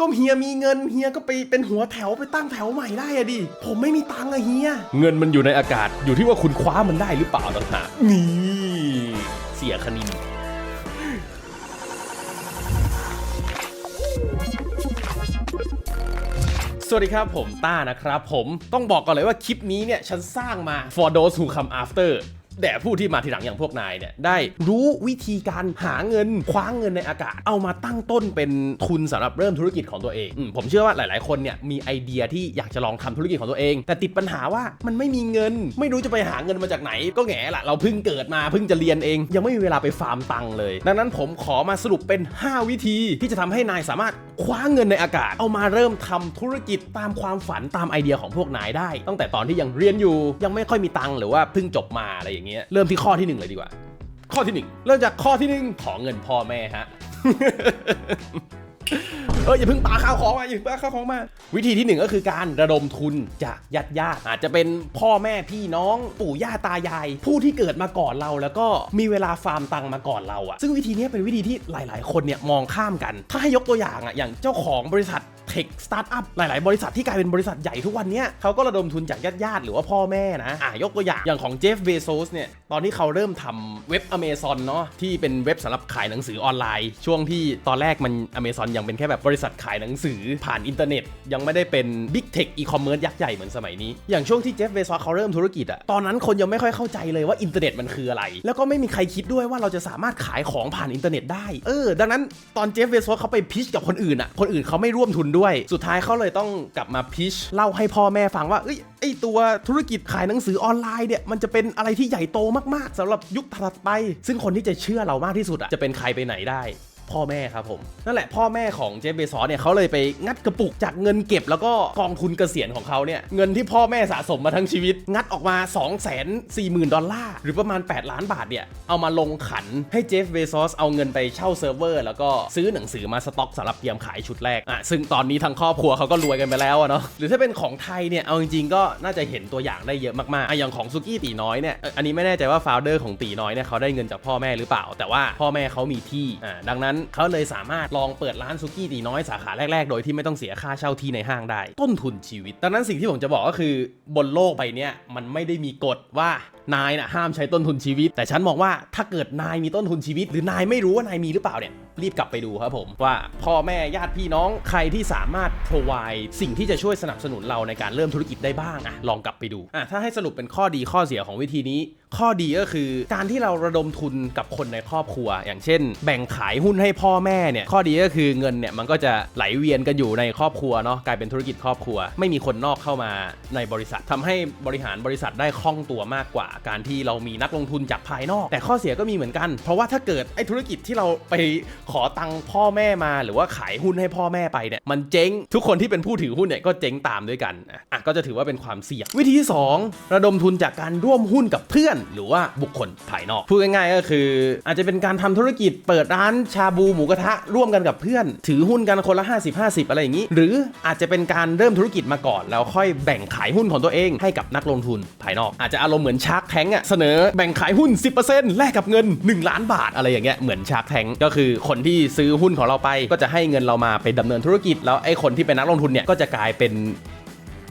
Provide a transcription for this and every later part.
ก็เฮียมีเงินเฮียก็ไปเป็นหัวแถวไปตั้งแถวใหม่ได้อะดิ ผมไม่มีตังค์อะเฮีย เงินมันอยู่ในอากาศอยู่ที่ว่าคุณคว้ามันได้หรือเปล่าต่างหากนี่เสียคณินสวัสดีครับผมต้านะครับผมต้องบอกก่อนเลยว่าคลิปนี้เนี่ย ฉันสร้างมา for those who come after แต่ผู้ที่มาทีหลังอย่างพวกนายเนี่ยได้รู้วิธีการหาเงินคว้างเงินในอากาศ เอามาตั้งต้นเป็นทุนสำหรับเริ่มธุรกิจของตัวเองอมผมเชื่อว่าหลาย ๆ คนเนี่ยมีไอเดียที่อยากจะลองทำธุรกิจของตัวเอง แต่ติดปัญหาว่ามันไม่มีเงิน ไม่รู้จะไปหาเงินมาจากไหน ก็แง่ละเราเพิ่งเกิดมาเพิ่งจะเรียนเอง ยังไม่มีเวลาไปฟาร์มตังค์เลย ดังนั้นผมขอมาสรุปเป็น 5 วิธีที่จะทำให้นายสามารถคว้าเงินในอากาศ เอามาเริ่มทำธุรกิจตามความฝันตามไอเดียของพวกนายได้ ตั้งแต่ตอนที่ยังเรียนอยู่ยังไม่ค่อยมีตังค์หรือว่าเพิ่งจบมาอะไรอย่างเงี้ยเริ่มที่ข้อที่หนึ่งเลยดีกว่า ข้อที่หนึ่งเริ่มจากข้อที่หนึ่งขอเงินพ่อแม่ฮะเอออย่าเพิ่งปาข้าวของมาอย่าเพิ่งปาข้าวของมาวิธีที่หนึ่งก็คือการระดมทุนจากญาติญาติอาจจะเป็นพ่อแม่พี่น้องปู่ย่าตายาย ผู้ที่เกิดมาก่อนเรา แล้วก็มีเวลาฟาร์มตังค์มาก่อนเราอะซึ่งวิธีนี้เป็นวิธีที่หลาย ๆ คนเนี่ยมองข้ามกัน ถ้าให้ยกตัวอย่างอะอย่างเจ้าของบริษัทเทคสตาร์ทอัพหลาย ๆ บริษัทที่กลายเป็นบริษัทใหญ่ทุกวันนี้เขาก็ระดมทุนจากญาติๆหรือว่าพ่อแม่นะอะยกตัวอย่างอย่างของเจฟเบโซสเนี่ยตอนที่เขาเริ่มทำเว็บ Amazon เนาะที่เป็นเว็บสำหรับขายหนังสือออนไลน์ ช่วงที่ตอนแรกมัน Amazon ยังเป็นแค่แบบบริษัทขายหนังสือผ่านอินเทอร์เน็ต ยังไม่ได้เป็น Big Tech E-commerce ยักษ์ใหญ่เหมือนสมัยนี้ อย่างช่วงที่เจฟเบโซสเขาเริ่มธุรกิจอะตอนนั้นคนยังไม่ค่อยเข้าใจเลยว่าอินเทอร์เน็ตมันคืออะไร แล้วก็ไม่มีใครคิดด้วยว่าเราจะสามารถขายของผ่านอินเทอร์เน็ตได้เออดังนั้นตอนเจฟเบโซสเขาไปพิชกับคนอื่นอะคนอื่นเขาไม่ร่วมทุนด้วยสุดท้ายเขาเลยต้องกลับมาพิชเล่าให้พ่อแม่ฟังว่าเอ้ยไอตัวธุรกิจขายหนังสือออนไลน์เนี่ยมันจะเป็นอะไรที่ใหญ่โตมากๆสำหรับยุคถัดไป ซึ่งคนที่จะเชื่อเรามากที่สุดอะจะเป็นใครไปไหนได้ พ่อแม่ครับผม นั่นแหละพ่อแม่ของเจฟเบซอสเนี่ยเขาเลยไปงัดกระปุกจากเงินเก็บ แล้วก็กองทุนเกษียณของเขาเนี่ยเงินที่พ่อแม่สะสมมาทั้งชีวิต งัดออกมา 2 4 0 0 0 0 ดอลลาร์หรือประมาณ 8 ล้านบาทเนี่ยเอามาลงขันให้เจฟเบซอสเอาเงินไปเช่าเซิร์ฟเวอร์แล้วก็ซื้อหนังสือมาสต็อกสำหรับเตรียมขายชุดแรกอะซึ่งตอนนี้ทั้งครอบครัวเขาก็รวยกันไปแล้วอะเนาะหรือถ้าเป็นของไทยเนี่ยเอาจริงๆก็น่าจะเห็นตัวอย่างได้เยอะมากๆอะอย่างของซุกี้ตีน้อยเนี่ยอันนี้ไม่แน่ใจว่าฟาวเดอร์ของตีน้อยเนี่ยเขาได้เงินจากพ่อแม่หรือเปล่า แต่ว่าพ่อแม่เขามีที่อ่าดังนั้นเขาเลยสามารถลองเปิดร้านซุกี้ตีน้อยสาขาแรก ๆ โดยที่ไม่ต้องเสียค่าเช่าที่ในห้างได้ ต้นทุนชีวิต ดังนั้นสิ่งที่ผมจะบอกก็คือบนโลกใบเนี้ยมันไม่ได้มีกฎว่า นายน่ะห้ามใช้ต้นทุนชีวิต แต่ฉันมองว่าถ้าเกิดนายมีต้นทุนชีวิต หรือนายไม่รู้ว่านายมีหรือเปล่าเนี่ยรีบกลับไปดูครับผมว่าพ่อแม่ญาติพี่น้องใครที่สามารถ provide สิ่งที่จะช่วยสนับสนุนเราในการเริ่มธุรกิจได้บ้างอะลองกลับไปดูอะถ้าให้สรุปเป็นข้อดีข้อเสียของวิธีนี้ ข้อดีก็คือการที่เราระดมทุนกับคนในครอบครัว อย่างเช่น แบ่งขายหุ้นให้พ่อแม่เนี่ยข้อดีก็คือเงินเนี่ยมันก็จะไหลเวียนกันอยู่ในครอบครัวเนาะกลายเป็นธุรกิจครอบครัว ไม่มีคนนอกเข้ามาในบริษัททำให้บริหารบริษัทได้คล่องตัวมากกว่าการที่เรามีนักลงทุนจากภายนอก แต่ข้อเสียก็มีเหมือนกัน เพราะว่าถ้าเกิดไอ้ธุรกิจที่เราไปขอตังค์พ่อแม่มา หรือว่าขายหุ้นให้พ่อแม่ไปเนี่ยมันเจ๊งทุกคนที่เป็นผู้ถือหุ้นเนี่ยก็เจ๊งตามด้วยกันอะก็จะถือว่าเป็นความเสี่ยงวิธีที่สองระดมทุนจากการร่วมหุ้นกับเพื่อน หรือว่าบุคคลภายนอกพูดง่ายๆก็คือ อาจจะเป็นการทำธุรกิจเปิดร้านชาบูหมูกระทะร่วมกันกับเพื่อน ถือหุ้นกันคนละ 50 50 อะไรอย่างนี้ หรืออาจจะเป็นการเริ่มธุรกิจมาก่อน แล้วค่อยแบ่งขายหุ้นของตัวเองให้กับนักลงทุนภายนอก อาจจะอารมณ์เหมือนชาร์กแทงอะเสนอแบ่งขายหุ้น 10%แลกกับเงิน 1 ล้านบาทอะไรอย่างเงี้ยเหมือนชาร์กแทงก็คือคนที่ซื้อหุ้นของเราไป ก็จะให้เงินเรามาไปดำเนินธุรกิจแล้วไอ้คนที่เป็นนักลงทุนเนี่ยก็จะกลายเป็น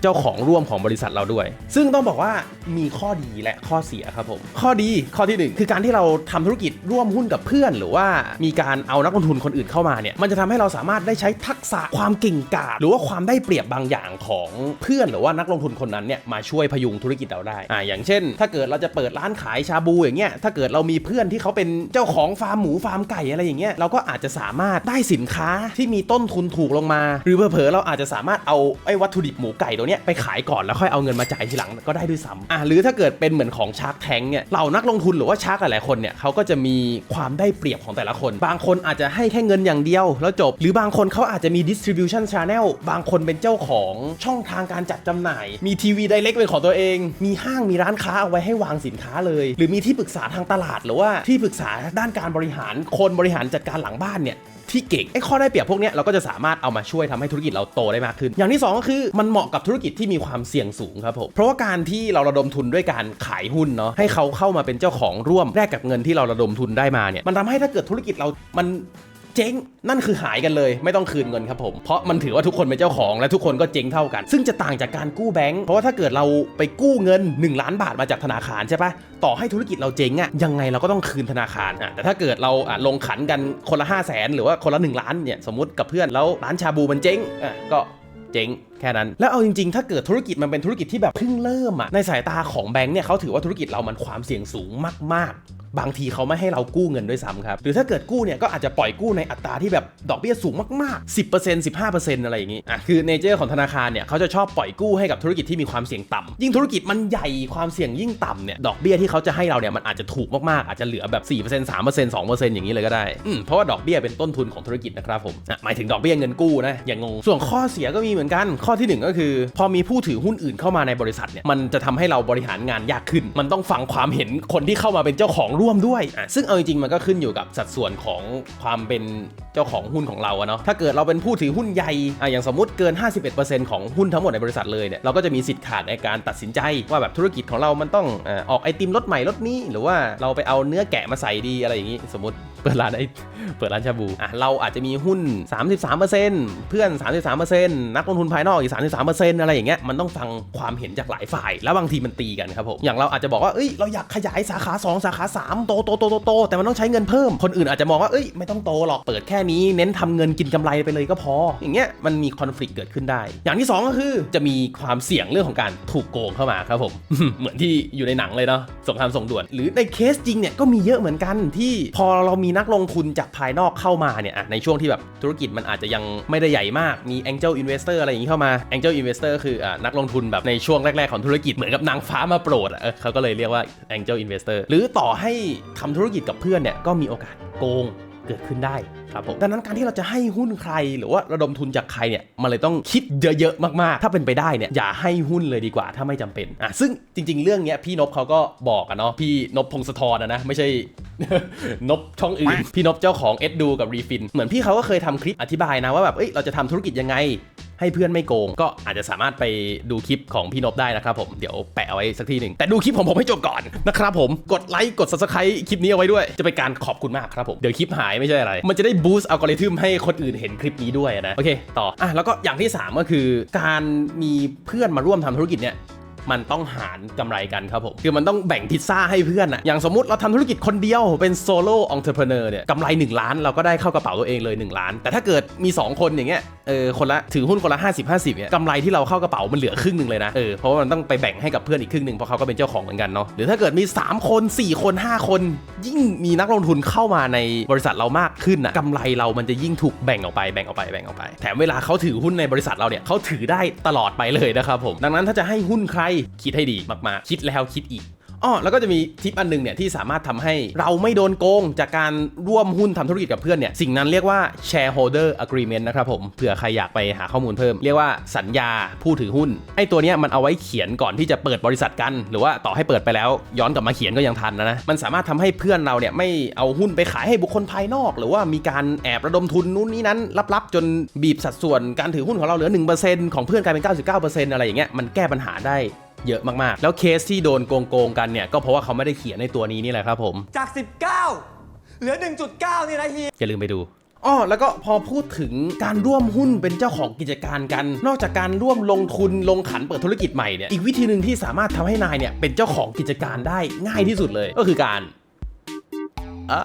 เจ้าของร่วมของบริษัทเราด้วย ซึ่งต้องบอกว่ามีข้อดีและข้อเสียครับผม ข้อดีข้อที่หนึ่งคือการที่เราทำธุรกิจร่วมหุ้นกับเพื่อน หรือว่ามีการเอานักลงทุนคนอื่นเข้ามาเนี่ยมันจะทำให้เราสามารถได้ใช้ทักษะความเก่งกาจหรือว่าความได้เปรียบบางอย่างของเพื่อนหรือว่านักลงทุนคนนั้นเนี่ยมาช่วยพยุงธุรกิจเราได้อ่าอย่างเช่น ถ้าเกิดเราจะเปิดร้านขายชาบูอย่างเงี้ยถ้าเกิดเรามีเพื่อนที่เขาเป็นเจ้าของฟาร์มหมูฟาร์มไก่อะไรอย่างเงี้ยเราก็อาจจะสามารถได้สินค้าที่มีต้นทุนถูกลงมา หรือเผลอเราอาจจะสามารถเอาไอ้วัตถุดิบหมูไก่ตัวเนี้ยไปขายก่อนแล้วค่อยเอาเงินมาจ่ายทีหลังก็ได้ด้วยซ้ำอะหรือถ้าเกิดเป็นเหมือนของชาร์กแทงเนี่ยเหล่านักลงทุนหรือว่าชาร์กหลายๆคนเนี่ยเขาก็จะมีความได้เปรียบของแต่ละคน บางคนอาจจะให้แค่เงินอย่างเดียว แล้วจบ หรือบางคนเขาอาจจะมี distribution channel บางคนเป็นเจ้าของช่องทางการจัดจำหน่าย มีทีวีไดเรกเป็นของตัวเอง มีห้างมีร้านค้าเอาไว้ให้วางสินค้าเลย หรือมีที่ปรึกษาทางตลาด หรือว่าที่ปรึกษาด้านการบริหารคนบริหารจัดการหลังบ้านเนี่ย ที่เก่งไอ้ข้อได้เปรียบพวกเนี้ยเราก็จะสามารถเอามาช่วยทำให้ธุรกิจเราโตได้มากขึ้น อย่างที่สองก็คือมันเหมาะกับธุรกิจที่มีความเสี่ยงสูงครับผมเพราะว่าการที่เราระดมทุนด้วยการขายหุ้นเนาะให้เขาเข้ามาเป็นเจ้าของร่วมแลกกับเงินที่เราระดมทุนได้มาเนี่ยมันทำให้ถ้าเกิดธุรกิจเรามัน เจ๊งนั่นคือหายกันเลย ไม่ต้องคืนเงินครับผม เพราะมันถือว่าทุกคนเป็นเจ้าของและทุกคนก็เจ๊งเท่ากัน ซึ่งจะต่างจากการกู้แบงก์เพราะว่าถ้าเกิดเราไปกู้เงิน 1 ล้านบาทมาจากธนาคารใช่ปะต่อให้ธุรกิจเราเจ๊งอะยังไงเราก็ต้องคืนธนาคารอะแต่ถ้าเกิดเราอะลงขันกันคนละ5 0 0แสนหรือว่าคนละ 1 ล้านเนี่ยสมมติกับเพื่อนแล้วร้านชาบูมันเจ๊งอะก็เจ๊งแค่นั้น แล้วเอาจริงๆ ถ้าเกิดธุรกิจมันเป็นธุรกิจที่แบบเพิ่งเริ่มอะในสายตาของแบงค์เนี่ยเขาถือว่าธุรกิจเรามันความเสี่ยงสูงมากๆ บางทีเขาไม่ให้เรากู้เงินด้วยซ้ำครับ หรือถ้าเกิดกู้เนี่ยก็อาจจะปล่อยกู้ในอัตราที่แบบดอกเบี้ยสูงมากๆ 10% 15%อะไรอย่างนี้อะคือเนเจอร์ของธนาคารเนี่ยเขาจะชอบปล่อยกู้ให้กับธุรกิจที่มีความเสี่ยงต่ำยิ่งธุรกิจมันใหญ่ความเสี่ยงยิ่งต่ำเนี่ยดอกเบี้ยที่เขาจะให้เราเนี่ยมันอาจจะถูกมากๆอาจจะเหลือแบบ4% 3% 2%อย่างนี้เลยก็ได้อืมเพราะว่าดอกเบี้ยเป็นต้นทุนของธุรกิจนะครับผมอะหมายถึงดอกเบี้ยเงินกู้นะอย่างงงส่วนข้อเสียก็มีเหมือนกันข้อที่หนึ่งก็คือ พอมีผู้ถือหุ้นอื่นเข้ามาในบริษัทเนี่ยมันจะทำให้เราบริหารงานยากขึ้น มันต้องฟังความเห็นคนที่เข้ามาเป็นเจ้าของรวมด้วยอะซึ่งเอาจริงๆมันก็ขึ้นอยู่กับสัดส่วนของความเป็นเจ้าของหุ้นของเราอะเนาะถ้าเกิดเราเป็นผู้ถือหุ้นใหญ่อะอย่างสมมติเกิน 51%ของหุ้นทั้งหมดในบริษัทเลยเนี่ยเราก็จะมีสิทธิ์ขาดในการตัดสินใจ ว่าแบบธุรกิจของเรามันต้องเอ่อออกไอติมรสใหม่รสนี้ หรือว่าเราไปเอาเนื้อแกะมาใส่ดีอะไรอย่างนี้สมมติ เปิดร้านไอเปิดร้านชาบูอะเราอาจจะมีหุ้น 33%เพื่อน 33%นักลงทุนภายนอกอีก 33%อะไรอย่างเงี้ยมันต้องฟังความเห็นจากหลายฝ่าย แล้วบางทีมันตีกันครับผมอย่างเราอาจจะบอกว่าเอ้ยเราอยากขยายสาขา 2 สาขา 3 โตโตโตโตโตแต่มันต้องใช้เงินเพิ่มคนอื่นอาจจะมองว่าเอ้ยไม่ต้องโตหรอกเปิดแค่นี้เน้นทำเงินกินกำไรไปเลยก็พอ อย่างเงี้ยมันมีคอน FLICT เกิดขึ้นได้ อย่างที่สองก็คือจะมีความเสี่ยงเรื่องของการถูกโกงเข้ามาครับผม เหมือนที่อยู่ในหนังเลยเนาะสงครามส่งด่วน หรือในเคสจริงเนี่ยก็มีเยอะเหมือนกันที่พอเรามีนักลงทุนจากภายนอกเข้ามาเนี่ยอะในช่วงที่แบบธุรกิจมันอาจจะยังไม่ได้ใหญ่มากมี Angel Investor อะไรอย่างนี้เข้ามา Angel Investor คืออะนักลงทุนแบบในช่วงแรก ๆ ของธุรกิจเหมือนกับนางฟ้ามาโปรดเออเขาก็เลยเรียกว่า Angel Investor หรือต่อให้ทำธุรกิจกับเพื่อนเนี่ยก็มีโอกาสโกงเกิดขึ้นได้ครับผมดังนั้นการที่เราจะให้หุ้นใครหรือว่าระดมทุนจากใครเนี่ยมันเลยต้องคิดเยอะๆมากๆ ถ้าเป็นไปได้เนี่ยอย่าให้หุ้นเลยดีกว่าถ้าไม่จำเป็นอะซึ่งจริง ๆ เรื่องเนี้ยพี่นพเขาก็บอกอะเนาะพี่นพพงศธรนะนะไม่ใช่ นพช่องอื่น พี่นพเจ้าของเอ็ดดูกับรีฟิน เหมือนพี่เขาก็เคยทำคลิปอธิบายนะว่าแบบเอ้ยเราจะทำธุรกิจยังไง ให้เพื่อนไม่โกง ก็อาจจะสามารถไปดูคลิปของพี่นพได้นะครับผมเดี๋ยวแปะเอาไว้สักทีหนึ่งแต่ดูคลิปของผมให้จบก่อนนะครับผมกดไลค์กด subscribe คลิปนี้เอาไว้ด้วย จะเป็นการขอบคุณมากครับผมเดี๋ยวคลิปหายไม่ใช่อะไร มันจะได้บูสต์อัลกอริทึมให้คนอื่นเห็นคลิปนี้ด้วยนะโอเค ต่ออะแล้วก็อย่างที่ 3 ก็คือ การมีเพื่อนมาร่วมทำธุรกิจเนี่ย มันต้องหารกำไรกันครับผมคือมันต้องแบ่งพิซซ่าให้เพื่อนอะอย่างสมมติเราทำธุรกิจคนเดียวเป็นโซโล่องค์เทอร์เพเนอร์เนี่ยกำไร 1 ล้านเราก็ได้เข้ากระเป๋าตัวเองเลย 1 ล้าน แต่ถ้าเกิดมี 2 คนอย่างเงี้ยเออคนละถือหุ้นคนละ 50 50เนี่ยกำไรที่เราเข้ากระเป๋ามันเหลือครึ่งหนึ่งเลยนะเออเพราะว่ามันต้องไปแบ่งให้กับเพื่อนอีกครึ่งหนึ่งเพราะเขาก็เป็นเจ้าของเหมือนกันเนาะหรือถ้าเกิดมี 3 คน 4 คน 5 คน ยิ่งมีนักลงทุนเข้ามาในบริษัทเรามากขึ้นอะกำไรเรามันจะยิ่งถูกแบ่งออกไปแบ่งออกไปแบ่งออกไป แถมเวลาเขาถือหุ้นในบริษัทเราเนี่ยเขาถือได้ตลอดไปเลยนะครับผมดังนั้นถ้าจะให้หุ้นใครคิดให้ดีมากๆ คิดแล้วคิดอีกอ๋อแล้วก็จะมีทิปอันหนึงเนี่ยที่สามารถทำให้เราไม่โดนโกง จากการร่วมหุ้นทำธุรกิจกับเพื่อนเนี่ย สิ่งนั้นเรียกว่า shareholder agreement นะครับผมเผื่อใครอยากไปหาข้อมูลเพิ่ม เรียกว่าสัญญาผู้ถือหุ้น ไอ้ตัวเนี้ยมันเอาไว้เขียนก่อนที่จะเปิดบริษัทกัน หรือว่าต่อให้เปิดไปแล้วย้อนกลับมาเขียนก็ยังทันนะนะ มันสามารถทำให้เพื่อนเราเนี่ยไม่เอาหุ้นไปขายให้บุคคลภายนอก หรือว่ามีการแอบระดมทุนนู่นนี่นั้นลับๆ จนบีบสัดส่วนการถือหุ้นของเราเหลือ1%ของเพื่อนกลายเป็น 99%อะไรอย่างเงี้ยมันแก้ปัญหาได้ เยอะมากๆ แล้วเคสที่โดนโกงๆกันเนี่ยก็เพราะว่าเขาไม่ได้เขียนในตัวนี้นี่แหละครับผมจาก 19 เหลือ 1.9 นี่นะเฮีย อย่าลืมไปดูอ้อแล้วก็พอพูดถึงการร่วมหุ้นเป็นเจ้าของกิจการกัน นอกจากการร่วมลงทุนลงขันเปิดธุรกิจใหม่เนี่ยอีกวิธีหนึ่งที่สามารถทำให้นายเนี่ยเป็นเจ้าของกิจการได้ง่ายที่สุดเลย ก็คือการอะ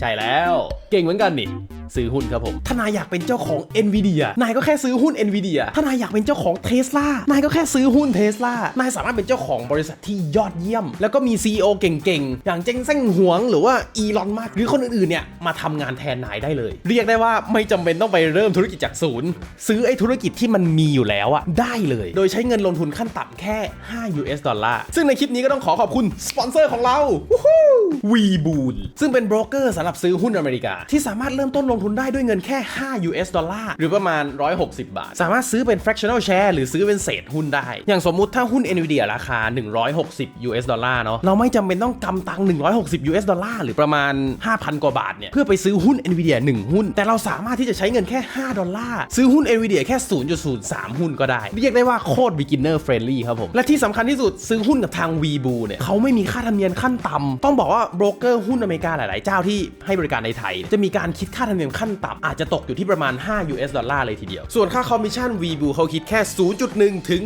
ใช่แล้ว เก่งเหมือนกันนี่ ซื้อหุ้นครับผมถ้านายอยากเป็นเจ้าของ NVIDIA นายก็แค่ซื้อหุ้น NVIDIA ถ้านายอยากเป็นเจ้าของ Tesla นายก็แค่ซื้อหุ้น Tesla นายสามารถเป็นเจ้าของบริษัทที่ยอดเยี่ยม แล้วก็มี CEO เก่งๆ อย่างเจงเซ่งหวง หรือว่าอีลอนมัสหรือคนอื่นๆเนี่ยมาทำงานแทนนายได้เลย เรียกได้ว่าไม่จำเป็นต้องไปเริ่มธุรกิจจากศูนย์ซื้อไอ้ธุรกิจที่มันมีอยู่แล้วอะได้เลย โดยใช้เงินลงทุนขั้นต่ำแค่ 5 US ดอลลาร์ซึ่งในคลิปนี้ก็ต้องขอขอบคุณสปอนเซอร์ของเราวีบูนซึ่งเป็นโบรกเกอร์สำหรับซื้อหุ้นอเมริกาที่สามารถเริ่มต้นลงทุนได้ด้วยเงินแค่ 5 US ดอลลาร์หรือประมาณ 160 บาท สามารถซื้อเป็น fractional share หรือซื้อเป็นเศษหุ้นได้ อย่างสมมุติถ้าหุ้น Nvidia ราคา 160 US ดอลลาร์เนาะเราไม่จำเป็นต้องกำตัง 160 US ดอลลาร์หรือประมาณ 5,000 กว่าบาทเนี่ยเพื่อไปซื้อหุ้น Nvidia 1 หุ้น แต่เราสามารถที่จะใช้เงินแค่ 5 ดอลลาร์ซื้อหุ้น Nvidia แค่ 0.03 หุ้นก็ได้ เรียกได้ว่าโคตร beginner friendly ครับผมและที่สำคัญที่สุดซื้อหุ้นกับทาง Webu เนี่ยเขาไม่มีค่าธรรมเนียมขั้นต่ำต้องบอกว่าโบรกเกอร์หุ้นอเมริกาหลาย ๆ เจ้าที่ให้บริการในไทย จะมีการคิดค่าธรรมเนียมนขั้นต่ำอาจจะตกอยู่ที่ประมาณ 5 US ดอลลาร์เลยทีเดียว ส่วนค่าคอมมิชชั่น v b u เขาคิดแค่ 0.1 ถึง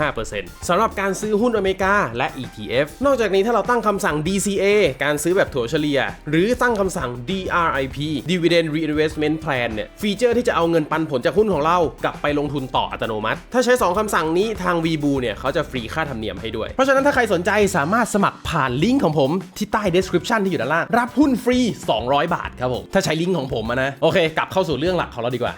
0.15%สำหรับการซื้อหุ้นอเมริกาและ ETF นอกจากนี้ถ้าเราตั้งคำสั่ง DCA การซื้อแบบถั่วเฉลี่ย หรือตั้งคำสั่ง DRIP Dividend Reinvestment Plan เนี่ยฟีเจอร์ที่จะเอาเงินปันผลจากหุ้นของเรากลับไปลงทุนต่ออัตโนมัติ ถ้าใช้ 2 คำสั่งนี้ทาง v b u เนี่ยเขาจะฟรีค่าธรรมเนียมให้ด้วย เพราะฉะนั้นถ้าใครสนใจสามารถสมัครผ่านลิงก์ของผมที่ใต้ description ที่อยู่ด้านล่างรับหุ้นฟรี 200 บาทครับผมถ้าใช้ลิงก์ของผมอะนะ โอเค กลับเข้าสู่เรื่องหลักของเราดีกว่า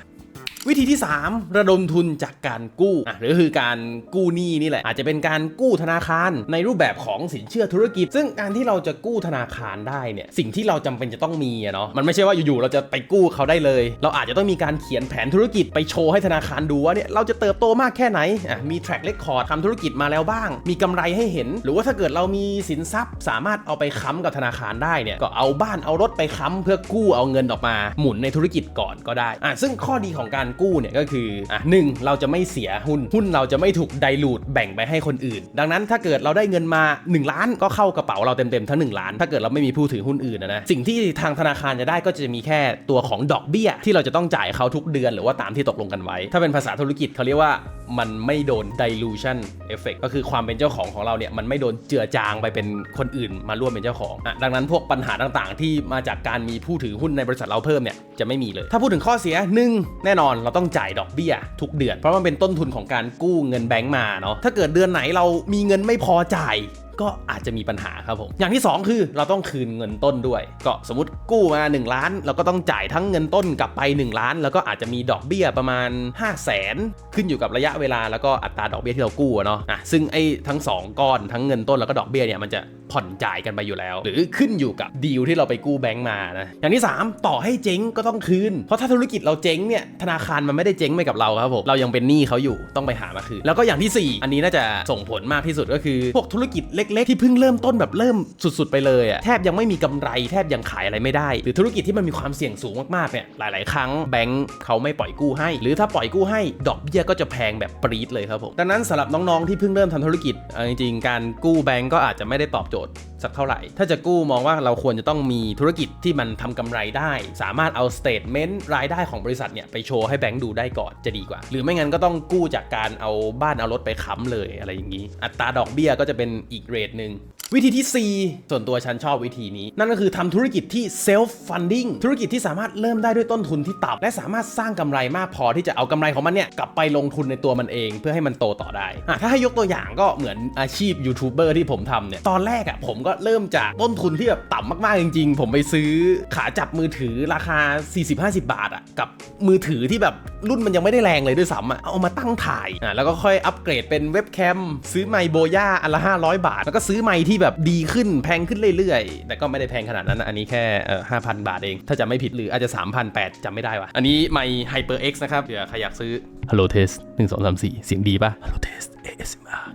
วิธีที่ 3 ระดมทุนจากการกู้อะหรือคือการกู้หนี้นี่แหละ อาจจะเป็นการกู้ธนาคารในรูปแบบของสินเชื่อธุรกิจ ซึ่งการที่เราจะกู้ธนาคารได้เนี่ยสิ่งที่เราจำเป็นจะต้องมีเนาะมันไม่ใช่ว่าอยู่ๆเราจะไปกู้เขาได้เลย เราอาจจะต้องมีการเขียนแผนธุรกิจไปโชว์ให้ธนาคารดูว่าเนี่ยเราจะเติบโตมากแค่ไหนอะมี track record ทำธุรกิจมาแล้วบ้าง มีกำไรให้เห็น หรือว่าถ้าเกิดเรามีสินทรัพย์ สามารถเอาไปค้ำกับธนาคารได้เนี่ยก็เอาบ้านเอารถไปค้ำเพื่อกู้เอาเงินออกมาหมุนในธุรกิจก่อนก็ได้อะซึ่งข้อดีของการกู้เนี่ยก็คืออะหนึ่งเราจะไม่เสียหุ้น หุ้นเราจะไม่ถูกไดลูดแบ่งไปให้คนอื่น ดังนั้นถ้าเกิดเราได้เงินมา 1 ล้านก็เข้ากระเป๋าเราเต็มๆทั้ง 1 ล้าน ถ้าเกิดเราไม่มีผู้ถือหุ้นอื่นนะนะ สิ่งที่ทางธนาคารจะได้ก็จะมีแค่ตัวของดอกเบี้ย ที่เราจะต้องจ่ายเขาทุกเดือนหรือว่าตามที่ตกลงกันไว้ ถ้าเป็นภาษาธุรกิจเขาเรียกว่ามันไม่โดน dilution effect ก็คือความเป็นเจ้าของของเราเนี่ยมันไม่โดนเจือจางไปเป็นคนอื่นมาร่วมเป็นเจ้าของอะดังนั้นพวกปัญหาต่างๆ ที่มาจากการมีผู้ถือหุ้นในบริษัทเราเพิ่มเนี่ยจะไม่มีเลย ถ้าพูดถึงข้อเสียหนึ่งแน่นอนเราต้องจ่ายดอกเบี้ยทุกเดือน เพราะมันเป็นต้นทุนของการกู้เงินแบงก์มาเนาะถ้าเกิดเดือนไหนเรามีเงินไม่พอจ่าย ก็อาจจะมีปัญหาครับผม อย่างที่ 2 คือเราต้องคืนเงินต้นด้วย ก็สมมติกู้มา 1 ล้าน เราก็ต้องจ่ายทั้งเงินต้นกลับไป 1 ล้าน แล้วก็อาจจะมีดอกเบี้ยประมาณ 5 0 0แสนขึ้นอยู่กับระยะเวลาแล้วก็อัตราดอกเบี้ยที่เรากู้เนาะอะซึ่งไอ้ทั้ง 2 ก้อนทั้งเงินต้นแล้วก็ดอกเบี้ยเนี่ยมันจะผ่อนจ่ายกันไปอยู่แล้ว หรือขึ้นอยู่กับดีลที่เราไปกู้แบงก์มานะอย่างที่ 3 ต่อให้เจ๊งก็ต้องคืน เพราะถ้าธุรกิจเราเจ๊งเนี่ยธนาคารมันไม่ได้เจ๊งไปกับเราครับผมเรายังเป็นหนี้เขาอยู่ต้องไปหามาคืนแล้วก็อย่างทีสี่4 อันนี้น่าจะส่งผลมากที่สุดก็คือพวกธุรกิจเล็กๆ ที่เพิ่งเริ่มต้นแบบเริ่มสุด ๆ ไปเลยอะแทบยังไม่มีกำไรแทบยังขายอะไรไม่ได้ หรือธุรกิจที่มันมีความเสี่ยงสูงมากๆเนี่ยหลาย ๆ ครั้งแบงก์เขาไม่ปล่อยกู้ให้ หรือถ้าปล่อยกู้ให้ดอกเบี้ยก็จะแพงแบบปรี๊ดเลยครับผมดังนั้นสำหรับน้องๆที่เพิ่งเริ่มทำธุรกิจจริงๆการกู้แบงก์ก็อาจจะไม่ได้ตอบโจทย์สักเท่าไหร่ ถ้าจะกู้มองว่าเราควรจะต้องมีธุรกิจที่มันทำกำไรได้ สามารถเอาสเตทเมนต์รายได้ของบริษัทเนี่ยไปโชว์ให้แบงก์ดูได้ก่อนจะดีกว่า หรือไม่งั้นก็ต้องกู้จากการเอาบ้านเอารถไปค้ำเลยอะไรอย่างนี้ อัตราดอกเบี้ยก็จะเป็นอีกเรทหนึ่ง วิธีที่ 4 ส่วนตัวฉันชอบวิธีนี้ นั่นก็คือทำธุรกิจที่ self funding ธุรกิจที่สามารถเริ่มได้ด้วยต้นทุนที่ต่ำและสามารถสร้างกำไรมากพอที่จะเอากำไรของมันเนี่ยกลับไปลงทุนในตัวมันเอง เพื่อให้มันโตต่อได้อะถ้าให้ยกตัวอย่างก็เหมือนอาชีพยูทูบเบอร์ที่ผมทำเนี่ยตอนแรกอะผมก็เริ่มจากต้นทุนที่แบบต่ำมากๆจริง ๆ ผมไปซื้อขาจับมือถือราคา 40-50 บาทอะกับมือถือที่แบบรุ่นมันยังไม่ได้แรงเลยด้วยซ้ำอะเอามาตั้งถ่ายอะแล้วก็ค่อยอัปเกรดเป็นเว็บแคมซื้อไมโบย่าอันละ500 บาท แล้วก็ซื้อไมค์ที่แบบดีขึ้นแพงขึ้นเรื่อยๆ แต่ก็ไม่ได้แพงขนาดนั้นนะอันนี้แค่เอ่อ5,000บาทเอง ถ้าจะไม่ผิดหรืออาจจะ 3,800จำไม่ได้ว่ะ อันนี้ไมค์ HyperX นะครับเผื่อใครอยากซื้อ Hello Test 1 2 3 4 เสียงดีป่ะ Hello Test ASMR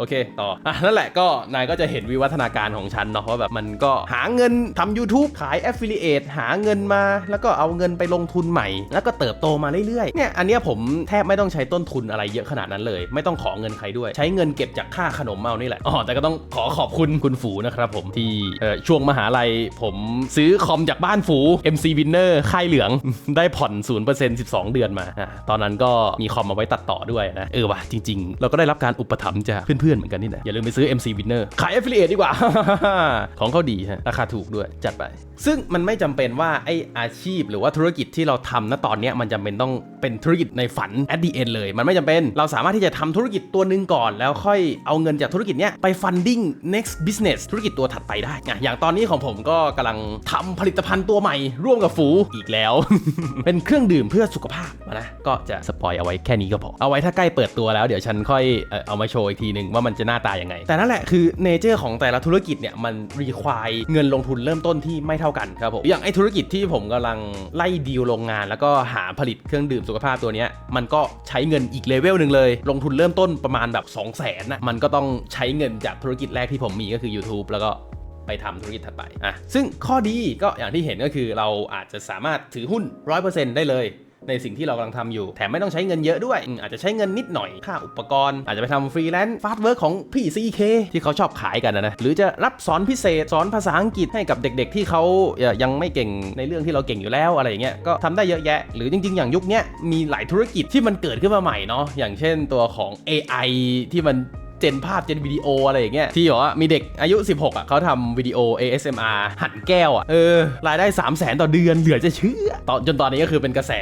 โอเคต่ออะนั่นแหละก็นายก็จะเห็นวิวัฒนาการของฉันเนาะว่าแบบมันก็หาเงินทำ YouTube ขาย Affiliate หาเงินมา แล้วก็เอาเงินไปลงทุนใหม่ แล้วก็เติบโตมาเรื่อยๆเนี่ยอันเนี้ยผมแทบไม่ต้องใช้ต้นทุนอะไรเยอะขนาดนั้นเลย ไม่ต้องขอเงินใครด้วย ใช้เงินเก็บจากค่าขนมเอานี่แหละอ๋อแต่ก็ต้องขอขอบคุณคุณฝูนะครับผมที่ช่วงมหาลัยผมซื้อคอมจากบ้านฝู MC Winner ค่ายเหลืองได้ผ่อน0% 12 เดือนมาอตอนนั้นก็มีคอมมาไว้ตัดต่อด้วยนะ เออว่ะจริง ๆ เราก็ได้รับการอุปถัมภ์จากเพื่อนๆเหมือนกันนี่นะอย่าลืมไปซื้อ MC Winner ขาย Affiliate ดีกว่า ของเขาดีฮะราคาถูกด้วยจัดไป ซึ่งมันไม่จำเป็นว่าไออาชีพ หรือว่าธุรกิจที่เราทำณตอนนี้มันจำเป็นต้องเป็นธุรกิจในฝัน at the end เลย มันไม่จำเป็นเราสามารถที่จะทำธุรกิจตัวหนึ่งก่อน แล้วค่อยเอาเงินจากธุรกิจเนี้ยไป funding next business ธุรกิจตัวถัดไปได้อะอย่างตอนนี้ของผมก็กำลังทำผลิตภัณฑ์ตัวใหม่ ร่วมกับฝูอีกแล้ว เป็นเครื่องดื่มเพื่อสุขภาพนะก็จะสปอยเอาไว้แค่นี้ก็พอเอาไว้ถ้าใกล้เปิดตัวแล้วเดี๋ยวฉันค่อยเอามาโชว์อีกทีหนึ่งว่ามันจะหน้าตายังไง แต่นั่นแหละคือเนเจอร์ของแต่ละธุรกิจเนี่ยมันรีควายเงินลงทุนเริ่มต้นที่ไม่เท่ากันครับผมอย่างไอธุรกิจที่ผมกำลังไล่ดีลโรงงาน แล้วก็หาผลิตเครื่องดื่มสุขภาพตัวเนี้ยมันก็ใช้เงินอีกเลเวลหนึ่งเลย ลงทุนเริ่มต้นประมาณแบบ2 0 0 0 0นนะมันก็ต้องใช้เงินจากธุรกิจแรกที่ผมมีก็คือ YouTube แล้วก็ไปทำธุรกิจถัดไปอะซึ่งข้อดีก็อย่างที่เห็นก็คือเราอาจจะสามารถถือหุ้น 100%ได้เลย ในสิ่งที่เรากำลังทำอยู่ แถมไม่ต้องใช้เงินเยอะด้วย อาจจะใช้เงินนิดหน่อยค่าอุปกรณ์ อาจจะไปทำฟรีแลนซ์ฟาสต์เวิร์กของพี่ CK ที่เขาชอบขายกันนะนะหรือจะรับสอนพิเศษสอนภาษาอังกฤษให้กับเด็ก ๆ ที่เขายังไม่เก่งในเรื่องที่เราเก่งอยู่แล้วอะไรอย่างเงี้ยก็ทำได้เยอะแยะ หรือจริง ๆ อย่างยุคนี้มีหลายธุรกิจที่มันเกิดขึ้นมาใหม่เนาะอย่างเช่นตัวของ AI ที่มัน เจนภาพเจนวิดีโออะไรอย่างเงี้ยที่บอกว่ามีเด็กอายุ 16อะเขาทำวิดีโอ ASMR หั่นแก้วอะเออรายได้ 3 0 0แสนต่อเดือนเหลือจะเชื่อตอนจนตอนนี้ก็คือเป็นกระแส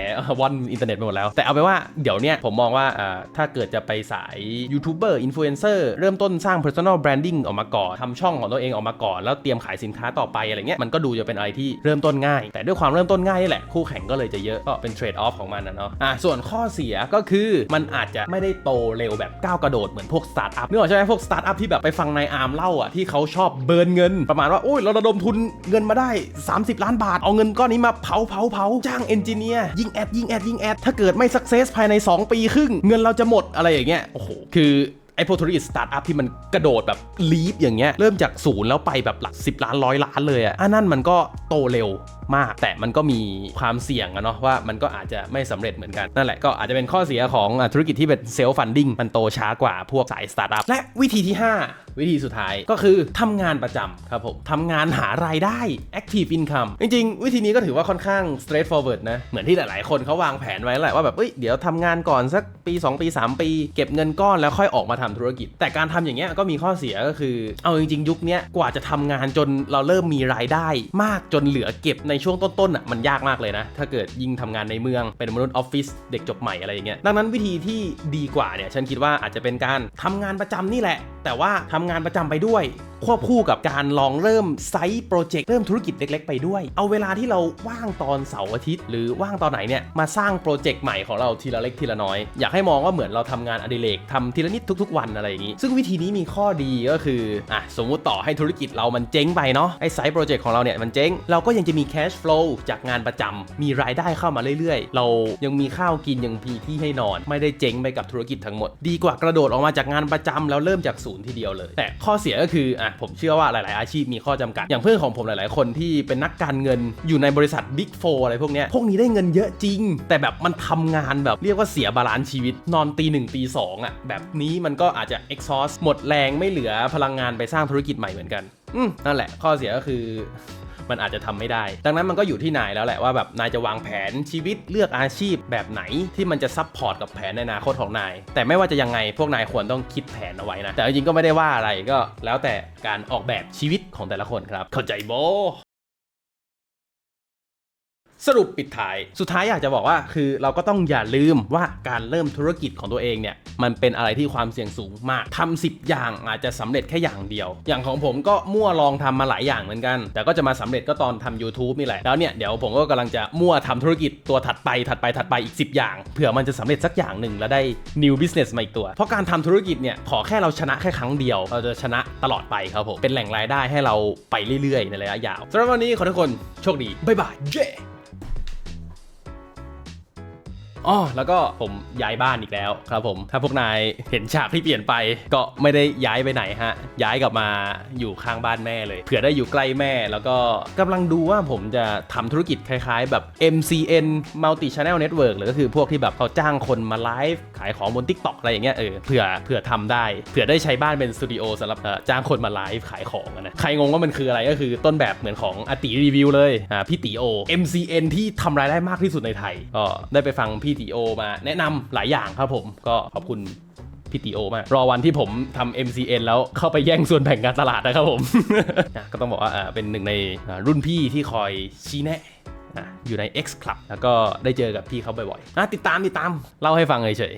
วันอินเทอร์เน็ตไปหมดแล้ว แต่เอาไปว่าเดี๋ยวเนี้ยผมมองว่าอ่าถ้าเกิดจะไปสายยูทูบเบอร์อินฟลูเอนเซอร์เริ่มต้นสร้าง personal branding ออกมาก่อนทำช่องของตัวเองออกมาก่อน แล้วเตรียมขายสินค้าต่อไปอะไรเงี้ยมันก็ดูจะเป็นอะไรที่เริ่มต้นง่าย แต่ด้วยความเริ่มต้นง่ายนี่แหละคู่แข่งก็เลยจะเยอะก็เป็นเทรดออฟของมันนะเนาะอะส่วนข้อเสียก็คือมันอาจจะไม่ได้โตเร็วแบบก้าวกระโดดเหมือนพวกสตาร์ทอัพนึกออกใช่ไหมพวกสตาร์ทอัพที่แบบไปฟังนายอาร์มเล่าอะที่เขาชอบเบิร์นเงิน ประมาณว่าโอ้ยเราระดมทุนเงินมาได้ 30 ล้านบาท เอาเงินก้อนนี้มาเผาเผาเผาจ้างเอนจิเนียร์ยิงแอดยิงแอดยิงแอดถ้าเกิดไม่สักเซสภายใน 2 ปีครึ่ง เงินเราจะหมดอะไรอย่างเงี้ยโอ้โหคือ ไอพวกธุรกิจสตาร์ทอัพที่มันกระโดดแบบลีฟอย่างเงี้ยเริ่มจากศูนย์แล้วไปแบบหลัก 10 ล้านร้อยล้านเลยอะอันนั้นมันก็โตเร็วมาก แต่มันก็มีความเสี่ยงอะเนาะว่ามันก็อาจจะไม่สำเร็จเหมือนกัน นั่นแหละก็อาจจะเป็นข้อเสียของธุรกิจที่เป็นเซลฟ์ฟันดิ้งมันโตช้ากว่าพวกสายสตาร์ทอัพและวิธีที่ 5 วิธีสุดท้ายก็คือทำงานประจำครับผมทำงานหารายได้ active income จริง ๆ วิธีนี้ก็ถือว่าค่อนข้าง straightforward นะเหมือนที่หลาย ๆ คนเขาวางแผนไว้แหละว่าแบบเอ้ยเดี๋ยวทำงานก่อนสักปี 2 ปี 3 ปี เก็บเงินก้อนแล้วค่อยออกมาทำธุรกิจ แต่การทำอย่างเงี้ยก็มีข้อเสียก็คือ เอาจริงๆ ยุคนี้กว่าจะทำงานจนเราเริ่มมีรายได้มากจนเหลือเก็บในช่วงต้นๆอะมันยากมากเลยนะ ถ้าเกิดยิ่งทำงานในเมืองเป็นมนุษย์ออฟฟิศเด็กจบใหม่อะไรอย่างเงี้ยดังนั้นวิธีที่ดีกว่าเนี่ยฉันคิดว่าอาจจะเป็นการทำงานประจำนี่แหละ แต่ว่าทำงานประจำไปด้วยควบคู่กับการลองเริ่มไซต์โปรเจกต์เริ่มธุรกิจเล็ก ๆ ไปด้วย เอาเวลาที่เราว่างตอนเสาร์อาทิตย์ หรือว่างตอนไหนเนี่ยมาสร้างโปรเจกต์ใหม่ของเราทีละเล็กทีละน้อย อยากให้มองว่าเหมือนเราทำงานอดิเรกทำทีละนิดทุกๆวันอะไรอย่างนี้ ซึ่งวิธีนี้มีข้อดีก็คืออะสมมุติต่อให้ธุรกิจเรามันเจ๊งไปเนาะไอ้ไซต์โปรเจกต์ของเราเนี่ยมันเจ๊ง เราก็ยังจะมีแคชฟลูจากงานประจำมีรายได้เข้ามาเรื่อยๆ เรายังมีข้าวกินยังมีที่ให้นอน ไม่ได้เจ๊งไปกับธุรกิจทั้งหมด ดีกว่ากระโดดออกมาจากงานประจำแล้วเริ่มจากศูนย์ทีเดียวเลย แต่ข้อเสียก็คืออะผมเชื่อว่าหลายๆ อาชีพมีข้อจำกัด อย่างเพื่อนของผมหลายๆ คนที่เป็นนักการเงินอยู่ในบริษัท Big 4อะไรพวกเนี้ยพวกนี้ได้เงินเยอะจริง แต่แบบมันทำงานแบบเรียกว่าเสียบาลานซ์ชีวิตนอนตีหนึ่งตีสองอะแบบนี้มันก็อาจจะ exhaust หมดแรงไม่เหลือพลังงานไปสร้างธุรกิจใหม่เหมือนกัน อืมนั่นแหละข้อเสียก็คือมันอาจจะทำไม่ได้ ดังนั้นมันก็อยู่ที่นายแล้วแหละว่าแบบนายจะวางแผนชีวิตเลือกอาชีพแบบไหนที่มันจะซับพอร์ตกับแผนในอนาคตของนาย แต่ไม่ว่าจะยังไงพวกนายควรต้องคิดแผนเอาไว้นะ แต่จริงๆก็ไม่ได้ว่าอะไรก็แล้วแต่การออกแบบชีวิตของแต่ละคนครับ เข้าใจโบ สรุปปิดท้าย สุดท้ายอยากจะบอกว่าคือเราก็ต้องอย่าลืมว่าการเริ่มธุรกิจของตัวเองเนี่ย มันเป็นอะไรที่ความเสี่ยงสูงมากทำ10 อย่างอาจจะสำเร็จแค่อย่างเดียว อย่างของผมก็มั่วลองทำมาหลายอย่างเหมือนกัน แต่ก็จะมาสำเร็จก็ตอนทำ YouTube นี่แหละ แล้วเนี่ยเดี๋ยวผมก็กำลังจะมั่วทำธุรกิจตัวถัดไปถัดไปถัดไปอีก 10 อย่างเผื่อมันจะสำเร็จสักอย่างหนึ่งแล้วได้ new business มาอีกตัว เพราะการทำธุรกิจเนี่ยขอแค่เราชนะแค่ครั้งเดียว เราจะชนะตลอดไปครับผมเป็นแหล่งรายได้ให้เราไปเรื่อยๆในระยะยาวสำหรับวันนี้ขอทุกคนโชคดีบ๊ายบายเย้ อ๋อแล้วก็ผมย้ายบ้านอีกแล้วครับผม ถ้าพวกนายเห็นฉากที่เปลี่ยนไป ก็ไม่ได้ย้ายไปไหนฮะ ย้ายกลับมาอยู่ข้างบ้านแม่เลย เผื่อได้อยู่ใกล้แม่ แล้วก็กำลังดูว่าผมจะทำธุรกิจคล้ายๆ แบบ MCN Multi Channel Network หรือก็คือพวกที่แบบเขาจ้างคนมาไลฟ์ขายของบน TikTok อะไรอย่างเงี้ยเออเผื่อเผื่อทำได้เผื่อได้ใช้บ้านเป็นสตูดิโอสำหรับจ้างคนมาไลฟ์ขายของนะใครงงว่ามันคืออะไรก็คือต้นแบบเหมือนของอติรีวิวเลยอ่าพี่ติโอ MCN ที่ทำรายได้มากที่สุดในไทยก็ได้ไปฟังพี่ี่ติโอมาแนะนำหลายอย่างครับผมก็ขอบคุณพี่ติโอมากรอวันที่ผมทำ MCN แล้วเข้าไปแย่งส่วนแบ่งการตลาดนะครับผม ก็ต้องบอกว่าเป็นหนึ่งในรุ่นพี่ที่คอยชี้แนะอยู่ใน X Club แล้วก็ได้เจอกับพี่เขาบ่อยๆติดตามติดตาม เล่าให้ฟังเฉย